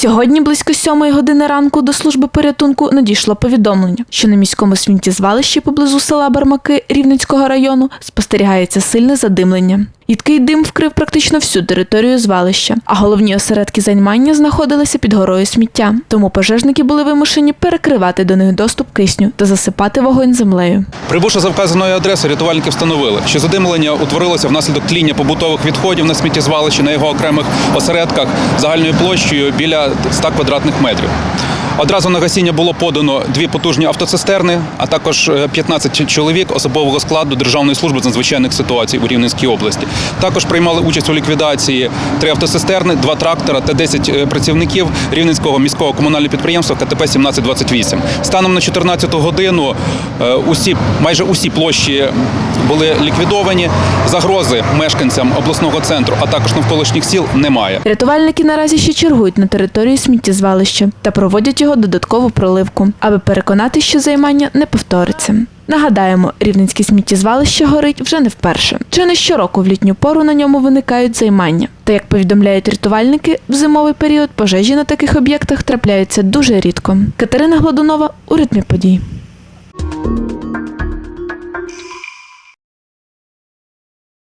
Сьогодні близько сьомої години ранку до служби порятунку надійшло повідомлення, що на міському сміттєзвалищі поблизу села Бармаки Рівненського району спостерігається сильне задимлення. Їдкий дим вкрив практично всю територію звалища, а головні осередки займання знаходилися під горою сміття. Тому пожежники були вимушені перекривати до них доступ кисню та засипати вогонь землею. Прибувши за вказаною адресою, рятувальники встановили, що задимлення утворилося внаслідок тління побутових відходів на сміттєзвалищі на його окремих осередках загальною площею біля 100 квадратних метрів. Одразу на гасіння було подано дві потужні автоцистерни, а також е, 15 чоловік особового складу Державної служби з надзвичайних ситуацій у Рівненській області. Також приймали участь у ліквідації три автоцистерни, два трактора та 10 е, працівників Рівненського міського комунального підприємства КТП 1728. Станом на 14 годину е, усі майже усі площі були ліквідовані. Загрози мешканцям обласного центру, а також навколишніх сіл немає. Рятувальники наразі ще чергують на території сміттєзвалища та проводять його додаткову проливку, аби переконати, що займання не повториться. Нагадаємо, рівненське сміттєзвалище горить вже не вперше. Чи не щороку в літню пору на ньому виникають займання. Та як повідомляють рятувальники, в зимовий період пожежі на таких об'єктах трапляються дуже рідко. Катерина Гладунова у ритмі подій.